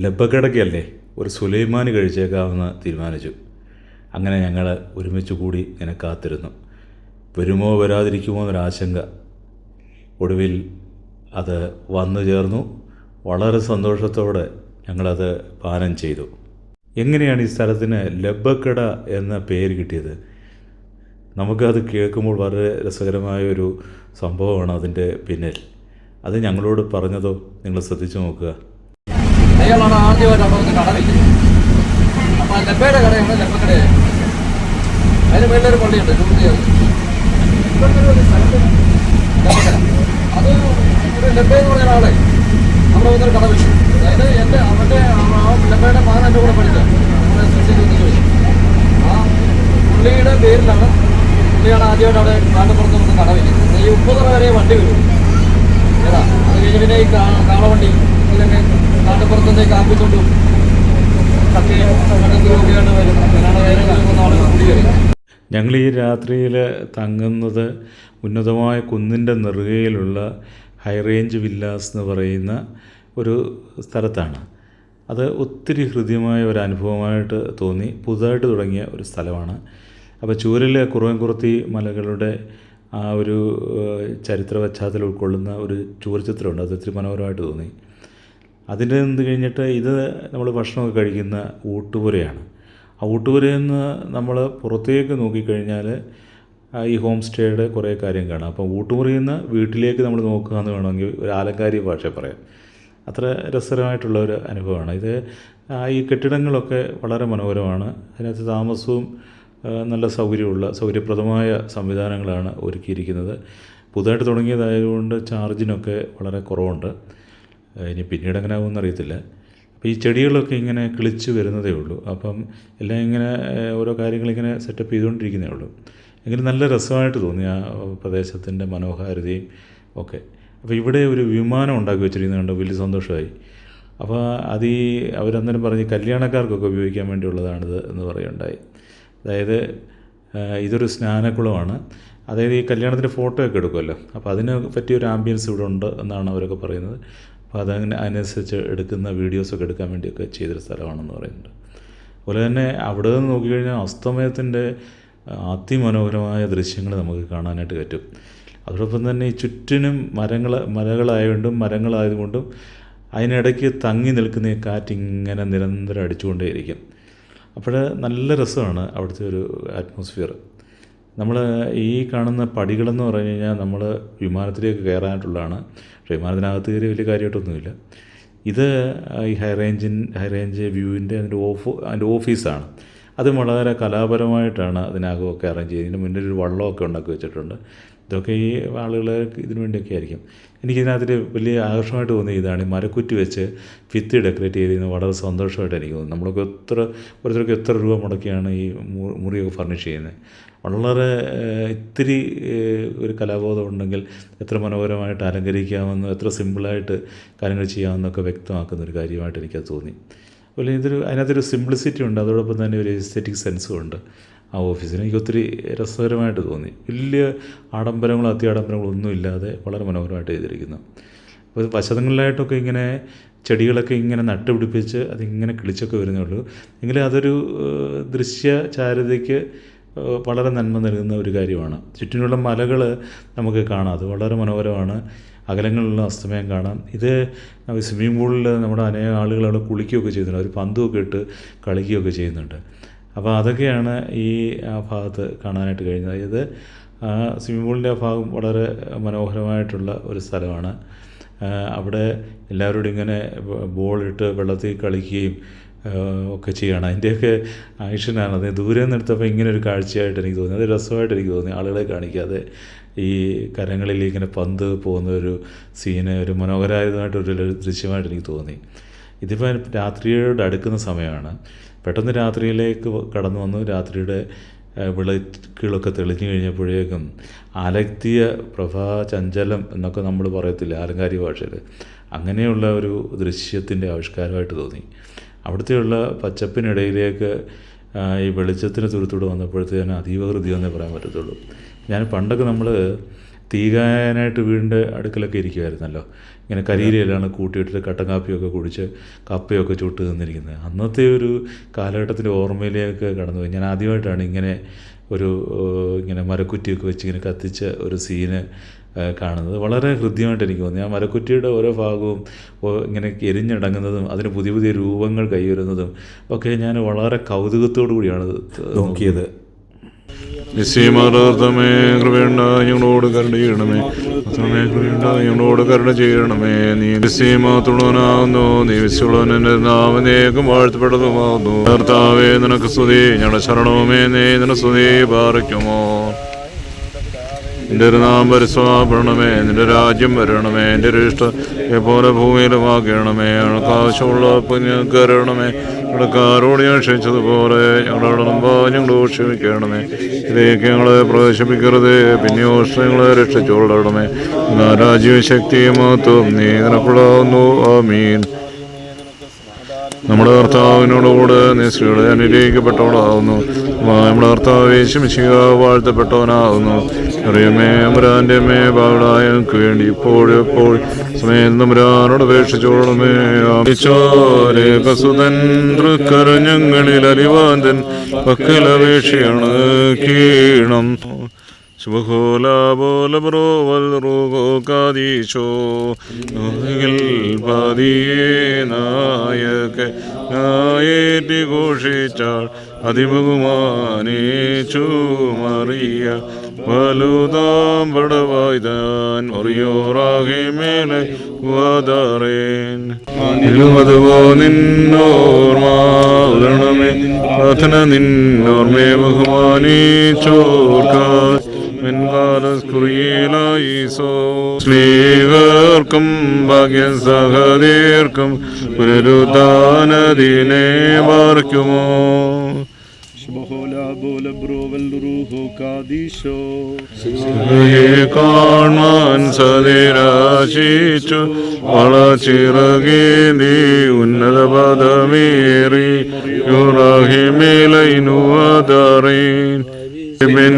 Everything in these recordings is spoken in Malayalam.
ലബ്ബക്കിടക്കല്ലേ ഒരു സുലൈമാൻ കഴിച്ചേക്കാമെന്ന് തീരുമാനിച്ചു. അങ്ങനെ ഞങ്ങൾ ഒരുമിച്ച് കൂടി ഇങ്ങനെ കാത്തിരുന്നു. വരുമോ വരാതിരിക്കുമോ എന്നൊരാശങ്ക. ഒടുവിൽ അത് വന്നു ചേർന്നു. വളരെ സന്തോഷത്തോടെ ഞങ്ങളത് പാനം ചെയ്തു. എങ്ങനെയാണ് ഈ സ്ഥലത്തിന് ലബ്ബക്കട എന്ന പേര് കിട്ടിയത്? നമുക്കത് കേൾക്കുമ്പോൾ വളരെ രസകരമായ ഒരു സംഭവമാണ് അതിന്റെ പിന്നിൽ. അത് ഞങ്ങളോട് പറഞ്ഞതോ നിങ്ങൾ ശ്രദ്ധിച്ചു നോക്കുക. അയാളാണ് ആദ്യമായിട്ടാണ് വന്ന് കട വയ്ക്കുന്നത് അപ്പോൾ ആ ലബ്ബയുടെ കടയാണ്. ലബ്ബക്കടയായി അതിന് മേളിലൊരു പള്ളിയുണ്ട് ചൂണ്ടിയത് അത്. ഒരു ലബ്ബ എന്ന് പറഞ്ഞ ആളെ നമ്മുടെ വന്നൊരു കട വെച്ചു. അതായത് എന്റെ അവന്റെ ആ ലബ്ബയുടെ മകൻ എന്റെ കൂടെ പഠിച്ചത്. ആ പുള്ളിയുടെ പേരിലാണ് പുള്ളിയാണ് ആദ്യമായിട്ട് അവിടെ വന്ന് കട വയ്ക്കുന്നത് ഈ മുപ്പതര വരെ വണ്ടി വരും ഏതാ അത് കഴിഞ്ഞ് പിന്നെ ഈ കാ- കാളവണ്ടി ഇതൊക്കെ ഞങ്ങൾ ഈ രാത്രിയിൽ തങ്ങുന്നത് ഉന്നതമായ കുന്നിന്റെ നെറുകയിലുള്ള ഹൈ റേഞ്ച് വില്ലാസ് എന്ന് പറയുന്ന ഒരു സ്ഥലത്താണ്. അത് ഒത്തിരി ഹൃദ്യമായ ഒരു അനുഭവമായിട്ട് തോന്നി. പുതുതായിട്ട് തുടങ്ങിയ ഒരു സ്ഥലമാണ്. അപ്പോൾ ചൂരലെ കുറവൻകുറത്തി മലകളുടെ ആ ഒരു ചരിത്ര പശ്ചാത്തലം ഉൾക്കൊള്ളുന്ന ഒരു ചുവർച്ചിത്രമുണ്ട് അത് ഒത്തിരി മനോഹരമായിട്ട് തോന്നി. അതിന്റെ നിന്ന് കഴിഞ്ഞിട്ട് ഇത് നമ്മൾ ഭക്ഷണമൊക്കെ കഴിക്കുന്ന ഊട്ടുപുരയാണ്. ആ ഊട്ടുപുരയിൽ നിന്ന് നമ്മൾ പുറത്തേക്ക് നോക്കിക്കഴിഞ്ഞാൽ ഈ ഹോം സ്റ്റേയുടെ കുറേ കാര്യം കാണാം. അപ്പം ഊട്ടുപുരയിൽ നിന്ന് വീട്ടിലേക്ക് നമ്മൾ നോക്കുക എന്ന് വേണമെങ്കിൽ ഒരു ആലങ്കാരി ഭാഷ പറയാം. അത്ര രസകരമായിട്ടുള്ള ഒരു അനുഭവമാണ്. ഇത് ഈ കെട്ടിടങ്ങളൊക്കെ വളരെ മനോഹരമാണ്. അതിനകത്ത് താമസവും നല്ല സൗകര്യമുള്ള സൗകര്യപ്രദമായ സംവിധാനങ്ങളാണ് ഒരുക്കിയിരിക്കുന്നത്. പുതുതായിട്ട് തുടങ്ങിയതായതുകൊണ്ട് ചാർജിനൊക്കെ വളരെ കുറവുണ്ട്. ഇനി പിന്നീട് എങ്ങനെ ആകുമെന്ന് അറിയത്തില്ല. അപ്പോൾ ഈ ചെടികളൊക്കെ ഇങ്ങനെ കിളിച്ച് വരുന്നതേ ഉള്ളൂ. അപ്പം എല്ലാം ഇങ്ങനെ ഓരോ കാര്യങ്ങളിങ്ങനെ സെറ്റപ്പ് ചെയ്തുകൊണ്ടിരിക്കുന്നേ ഉള്ളൂ. എങ്കിലും നല്ല രസമായിട്ട് തോന്നി ആ പ്രദേശത്തിന്റെ മനോഹാരിതയും ഒക്കെ. അപ്പോൾ ഇവിടെ ഒരു വിമാനം ഉണ്ടാക്കി വെച്ചിരിക്കുന്നത് കണ്ട്? വലിയ സന്തോഷമായി. അപ്പോൾ അത് ഈ അവരന്നേരം പറഞ്ഞ് കല്യാണക്കാർക്കൊക്കെ ഉപയോഗിക്കാൻ വേണ്ടിയുള്ളതാണിത് എന്ന് പറയുണ്ടായി അതായത് ഇതൊരു സ്നാനക്കുളമാണ്. അതായത് ഈ കല്യാണത്തിന്റെ ഫോട്ടോ ഒക്കെ എടുക്കുമല്ലോ. അപ്പോൾ അതിന് പറ്റിയൊരു ആംബിയൻസ് ഇവിടെ ഉണ്ട് എന്നാണ് അവരൊക്കെ പറയുന്നത്. അപ്പോൾ അതങ്ങനെ അതിനനുസരിച്ച് എടുക്കുന്ന വീഡിയോസൊക്കെ എടുക്കാൻ വേണ്ടിയൊക്കെ ചെയ്തൊരു സ്ഥലമാണെന്ന് പറയുന്നുണ്ട്. അതുപോലെ തന്നെ അവിടെ നിന്ന് നോക്കിക്കഴിഞ്ഞാൽ അസ്തമയത്തിന്റെ അതിമനോഹരമായ ദൃശ്യങ്ങൾ നമുക്ക് കാണാനായിട്ട് പറ്റും. അതോടൊപ്പം തന്നെ ഈ ചുറ്റിനും മരങ്ങൾ മലകളായതുകൊണ്ടും മരങ്ങളായതുകൊണ്ടും അതിനിടയ്ക്ക് തങ്ങി നിൽക്കുന്ന ഈ കാറ്റിങ്ങനെ നിരന്തരം അടിച്ചുകൊണ്ടേയിരിക്കും. അപ്പോൾ നല്ല രസമാണ് അവിടുത്തെ ഒരു അറ്റ്മോസ്ഫിയർ നമ്മൾ ഈ കാണുന്ന പടികളെന്ന് പറഞ്ഞു കഴിഞ്ഞാൽ നമ്മൾ വിമാനത്തിലേക്ക് കയറാനായിട്ടുള്ളതാണ്. പക്ഷേ വിമാനത്തിനകത്ത് കയറി വലിയ കാര്യമായിട്ടൊന്നുമില്ല. ഇത് ഈ ഹൈ റേഞ്ചിൻ ഹൈ റേഞ്ച് വ്യൂവിന്റെ അതിന്റെ ഓഫ് അതിന്റെ ഓഫീസാണ് അത് വളരെ കലാപരമായിട്ടാണ് അതിനകമൊക്കെ അറേഞ്ച് ചെയ്ത് ഇതിന്റെ മുന്നിൽ ഒരു വള്ളമൊക്കെ ഉണ്ടാക്കി വെച്ചിട്ടുണ്ട്. ഇതൊക്കെ ഈ ആളുകൾ ഇതിനു വേണ്ടിയൊക്കെ ആയിരിക്കും. എനിക്കിതിനകത്തിൽ വലിയ ആകർഷണമായിട്ട് തോന്നിയ ഇതാണ് ഈ മരക്കുറ്റി വെച്ച് ഭിത്തി ഡെക്കറേറ്റ് ചെയ്തിരുന്നത് വളരെ സന്തോഷമായിട്ട് എനിക്ക് തോന്നുന്നു നമ്മളൊക്കെ എത്ര ഓരോരുത്തർക്ക് എത്ര രൂപ മുടക്കിയാണ് ഈ മുറിയൊക്കെ ഫർണിഷ് ചെയ്യുന്നത്. വളരെ ഇത്തിരി ഒരു കലാബോധം ഉണ്ടെങ്കിൽ എത്ര മനോഹരമായിട്ട് അലങ്കരിക്കാമെന്നും എത്ര സിമ്പിളായിട്ട് കാര്യങ്ങൾ ചെയ്യാമെന്നൊക്കെ വ്യക്തമാക്കുന്ന ഒരു കാര്യമായിട്ട് എനിക്കത് തോന്നി. അതുപോലെ ഇതൊരു അതിനകത്തൊരു സിംപ്ലിസിറ്റി ഉണ്ട്. അതോടൊപ്പം തന്നെ ഒരു എസ്തെറ്റിക് സെൻസും ഉണ്ട്. ആ ഓഫീസിന് എനിക്ക് ഒത്തിരി രസകരമായിട്ട് തോന്നി. വലിയ ആഡംബരങ്ങളോ അത്യാഡംബരങ്ങളോ ഒന്നും ഇല്ലാതെ വളരെ മനോഹരമായിട്ട് ചെയ്തിരിക്കുന്നു. അപ്പോൾ വശങ്ങളിലായിട്ടൊക്കെ ഇങ്ങനെ ചെടികളൊക്കെ ഇങ്ങനെ നട്ടുപിടിപ്പിച്ച് അതിങ്ങനെ കിളിച്ചൊക്കെ വരുന്നേ ഉള്ളൂ. എങ്കിലും അതൊരു ദൃശ്യ ചാരുതയ്ക്ക് വളരെ നന്മ നൽകുന്ന ഒരു കാര്യമാണ്. ചുറ്റിനുള്ള മലകൾ നമുക്ക് കാണാം. അത് വളരെ മനോഹരമാണ്. അകലങ്ങളിലുള്ള അസ്തമയം കാണാം. ഇത് സ്വിമ്മിംഗ് പൂളിൽ നമ്മുടെ അനേകം ആളുകൾ അവിടെ കുളിക്കുകയൊക്കെ ചെയ്യുന്നുണ്ട്. അവർ പന്തുമൊക്കെ ഇട്ട് കളിക്കുകയൊക്കെ ചെയ്യുന്നുണ്ട്. അപ്പോൾ അതൊക്കെയാണ് ഈ ഭാഗത്ത് കാണാനായിട്ട് കഴിഞ്ഞത്. അതായത് ആ സ്വിമ്മിംഗ് പൂളിന്റെ ഭാഗം വളരെ മനോഹരമായിട്ടുള്ള ഒരു സ്ഥലമാണ്. അവിടെ എല്ലാവരോടും ഇങ്ങനെ ബോളിട്ട് വെള്ളത്തിൽ കളിക്കുകയും ഒക്കെ ചെയ്യണം അതിന്റെയൊക്കെ ആക്ഷനാണ് അത് ദൂരെ നിന്നെടുത്തപ്പോൾ ഇങ്ങനെ ഒരു കാഴ്ചയായിട്ട് എനിക്ക് തോന്നി. അത് രസമായിട്ട് എനിക്ക് തോന്നി ആളുകളെ കാണിക്കാതെ. ഈ കരങ്ങളിൽ ഇങ്ങനെ പന്ത് പോകുന്ന ഒരു സീന് ഒരു മനോഹരമായതായിട്ടൊരു ദൃശ്യമായിട്ട് എനിക്ക് തോന്നി. ഇതിപ്പോൾ രാത്രിയോട് അടുക്കുന്ന സമയമാണ്. പെട്ടെന്ന് രാത്രിയിലേക്ക് കടന്നു വന്നു. രാത്രിയുടെ വിളക്കുകളൊക്കെ തെളിഞ്ഞു കഴിഞ്ഞപ്പോഴേക്കും അലക്തിയ പ്രഭാ ചഞ്ചലം എന്നൊക്കെ നമ്മൾ പറയത്തില്ല ആലങ്കാരി ഭാഷയിൽ അങ്ങനെയുള്ള ഒരു ദൃശ്യത്തിന്റെ ആവിഷ്കാരമായിട്ട് തോന്നി. അവിടുത്തെയുള്ള പച്ചപ്പിനിടയിലേക്ക് ഈ വെളിച്ചത്തിന് തുരുത്തൂടെ വന്നപ്പോഴത്തേന് അതീവ ഹൃദയം എന്നേ പറയാൻ പറ്റത്തുള്ളൂ. ഞാൻ പണ്ടൊക്കെ നമ്മൾ തീ കായാനായിട്ട് വീടിന്റെ അടുക്കലൊക്കെ ഇരിക്കുമായിരുന്നല്ലോ ഇങ്ങനെ കരിയിലെല്ലാം കൂട്ടിയിട്ടിട്ട് കട്ടൻ കാപ്പിയൊക്കെ കുടിച്ച് കപ്പയൊക്കെ ചുട്ട് നിന്നിരിക്കുന്നത്. അന്നത്തെ ഒരു കാലഘട്ടത്തിന്റെ ഓർമ്മയിലേക്ക് കടന്നുപോയി. ഞാൻ ആദ്യമായിട്ടാണ് ഇങ്ങനെ ഒരു ഇങ്ങനെ മരക്കുറ്റിയൊക്കെ വെച്ച് ഇങ്ങനെ കത്തിച്ച ഒരു സീന് കാണുന്നത്. വളരെ ഹൃദ്യമായിട്ട് എനിക്ക് തോന്നി. ആ മരക്കുറ്റിയുടെ ഓരോ ഭാഗവും ഇങ്ങനെ എരിഞ്ഞടങ്ങുന്നതും അതിന് പുതിയ പുതിയ രൂപങ്ങൾ കൈവരുന്നതും ഒക്കെ ഞാൻ വളരെ കൗതുകത്തോടു കൂടിയാണ് നോക്കിയത്. നിശ്ചയമാർത്തമേ കൃപയുണ്ട ഞങ്ങളോട് കരുണ ചെയ്യണമേ. മാത്രമേ കൃപയുണ്ട ഞങ്ങളോട് കരുണ ചെയ്യണമേ. നീ നിശ്ചയമാത്തുള്ളവനാകുന്നു നീ വിശ്വളവനെ നാമനേക്കും വാഴ്ത്തപ്പെട്ടതുമാകുന്നു കർത്താവേ നിനക്ക് സ്തുതി. ഞങ്ങളുടെ ശരണവുമേ നീ നിന സ്തുതി പാറിക്കുമോ ഒരു നാം പരിസ്വാപരണമേ നിന്റെ രാജ്യം വരണമേ. എന്റെ ഒരു ഇഷ്ടം എപ്പോലെ ഭൂമിയിലുമാക്കണമേ ഞങ്ങൾക്ക് ആവശ്യമുള്ള പുണ്യം കരണമേ കടക്കാരോട് ഞാൻ ക്ഷണിച്ചതുപോലെ ഞങ്ങളുടെ മുമ്പ് ഞങ്ങളോട് ക്ഷമിക്കണമേ. ഇതിലേക്ക് ഞങ്ങളെ പ്രവേശിപ്പിക്കരുത്. പിന്നെയോ ഞങ്ങളെ രക്ഷിച്ചുകൊള്ളണമേ. എന്നാ രാജ്യവും ശക്തിയും മഹത്വം നീ നിനക്കുള്ളാവുന്നു ആമീൻ. നമ്മുടെ കർത്താവിനോടുകൂടെ നീ സ്ത്രീകളെ അനുഗ്രഹിക്കപ്പെട്ടവളാവുന്നു നമ്മുടെ കർത്താവ് വേശമിശിക വാഴ്ത്തപ്പെട്ടവനാകുന്നു. അറിയമേ അമരാന്റെ മേ പാടായ ഞങ്ങൾക്ക് വേണ്ടി ഇപ്പോഴും എപ്പോൾ സമയം അപേക്ഷിച്ചോളമേ സുതൻ തൃക്കരഞ്ഞങ്ങളിൽ അലിവാന്തൻ പക്കലപേക്ഷയാണ് കീണം. ശുഭഹോല പോല ബ്രോവൽ റൂഹോ കാദീശോ നോഹികൾ പതിയേ നായക വലുതാം പടവായ്താൻ ഒറിയോറാകെ മേലെ വാതാറേൻ. അതുപോ നിന്നോർമ്മ ഉദരണമേ പ്രാർത്ഥന നിന്നോർമ്മയെ ബഹുമാനിച്ചോർക്കാൻ സ്ലീവർക്കും ഭാഗ്യസഹതീർക്കും പുനരുദ്ധാനദിനെ പാർക്കുമോ സഭയെ കാണാൻ സതിരാശിച്ചു വളച്ചിറകേന്തി ഉന്നത പദമേറി യുറാഹിമേലൈനുവതറീൻ.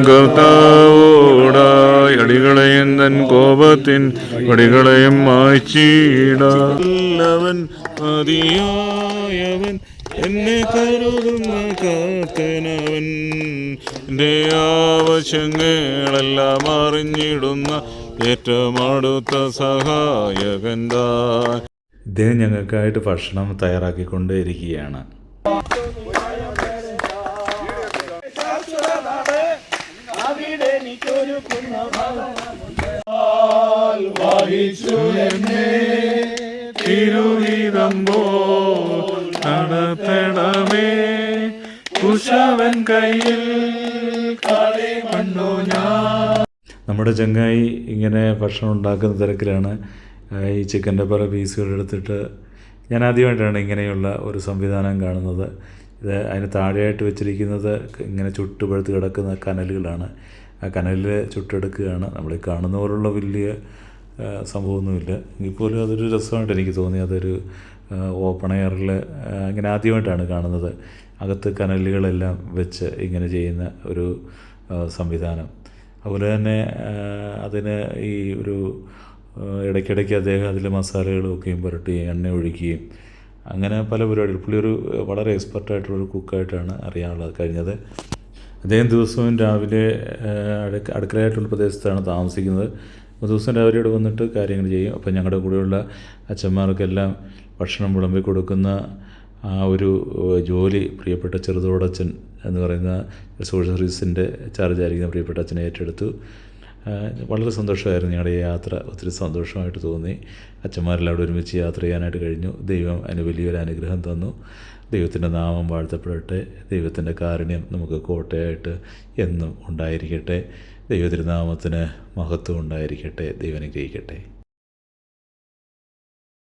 കർത്താവോടായി അടികളെയും തൻ കോപത്തിൻ പടികളെയും മായ്ച്ചിടവൻ മതിയായവൻ എന്നെ കരുതുന്ന കാത്തനവൻ എന്റെ ആവശ്യങ്ങളെല്ലാം അറിഞ്ഞിടുന്ന ഏറ്റവും അടുത്ത സഹായകൻ ഇദ്ദേഹം ഞങ്ങൾക്കായിട്ട് ഭക്ഷണം തയ്യാറാക്കിക്കൊണ്ടേയിരിക്കുകയാണ്. തിരുവിതമ്പോ നടത്തണമേ കുശവൻ കയ്യിൽ കണ്ടു ഞാൻ. നമ്മുടെ ചങ്ങായി ഇങ്ങനെ ഭക്ഷണം ഉണ്ടാക്കുന്ന തിരക്കിലാണ്. ഈ ചിക്കന്റെ പല പീസുകൾ എടുത്തിട്ട് ഞാൻ ആദ്യമായിട്ടാണ് ഇങ്ങനെയുള്ള ഒരു സംവിധാനം കാണുന്നത്. ഇത് അതിന് താഴെയായിട്ട് വെച്ചിരിക്കുന്നത് ഇങ്ങനെ ചുട്ടുപഴുത്ത് കിടക്കുന്ന കനലുകളാണ്. ആ കനലിൽ ചുട്ടെടുക്കുകയാണ്. നമ്മൾ കാണുന്ന പോലുള്ള വലിയ സംഭവമൊന്നുമില്ല. എങ്കിൽ പോലും അതൊരു രസമായിട്ട് എനിക്ക് തോന്നി. അതൊരു ഓപ്പൺ എയറിൽ ഇങ്ങനെ ആദ്യമായിട്ടാണ് കാണുന്നത്. അകത്ത് കനലുകളെല്ലാം വെച്ച് ഇങ്ങനെ ചെയ്യുന്ന ഒരു സംവിധാനം. അതുപോലെ തന്നെ അതിന് ഈ ഒരു ഇടയ്ക്കിടയ്ക്ക് അദ്ദേഹം അതിൽ മസാലകളൊക്കെയും പുരട്ടുകയും എണ്ണ ഒഴിക്കുകയും അങ്ങനെ പല പരിപാടികൾ. പുള്ളി ഒരു വളരെ എക്സ്പെർട്ടായിട്ടുള്ളൊരു കുക്കായിട്ടാണ് അറിയാനുള്ളത് കഴിഞ്ഞത്. അദ്ദേഹം ദിവസവും രാവിലെ അടുക്കളയായിട്ടുള്ള പ്രദേശത്താണ് താമസിക്കുന്നത്. അപ്പോൾ ദിവസം രാവിലെ ഇവിടെ വന്നിട്ട് കാര്യങ്ങൾ ചെയ്യും. അപ്പോൾ ഞങ്ങളുടെ കൂടെയുള്ള അച്ഛന്മാർക്കെല്ലാം ഭക്ഷണം വിളമ്പി കൊടുക്കുന്ന ആ ഒരു ജോലി പ്രിയപ്പെട്ട ചെറുതോടച്ഛൻ എന്ന് പറയുന്ന സോഷ്യൽ സർവീസിന്റെ ചാർജായിരിക്കുന്ന പ്രിയപ്പെട്ട അച്ഛനെ ഏറ്റെടുത്തു. വളരെ സന്തോഷമായിരുന്നു ഞങ്ങളുടെ യാത്ര. ഒത്തിരി സന്തോഷമായിട്ട് തോന്നി. അച്ഛന്മാരെല്ലാവരും ഒരുമിച്ച് യാത്ര ചെയ്യാനായിട്ട് കഴിഞ്ഞു. ദൈവം അതിന് വലിയൊരു അനുഗ്രഹം തന്നു. ദൈവത്തിന്റെ നാമം വാഴ്ത്തപ്പെടട്ടെ. ദൈവത്തിന്റെ കാരുണ്യം നമുക്ക് കോട്ടയായിട്ട് എന്നും ഉണ്ടായിരിക്കട്ടെ. ദൈവത്തിന്റെ നാമത്തിന് മഹത്വം ഉണ്ടായിരിക്കട്ടെ ദൈവം അനുഗ്രഹിക്കട്ടെ.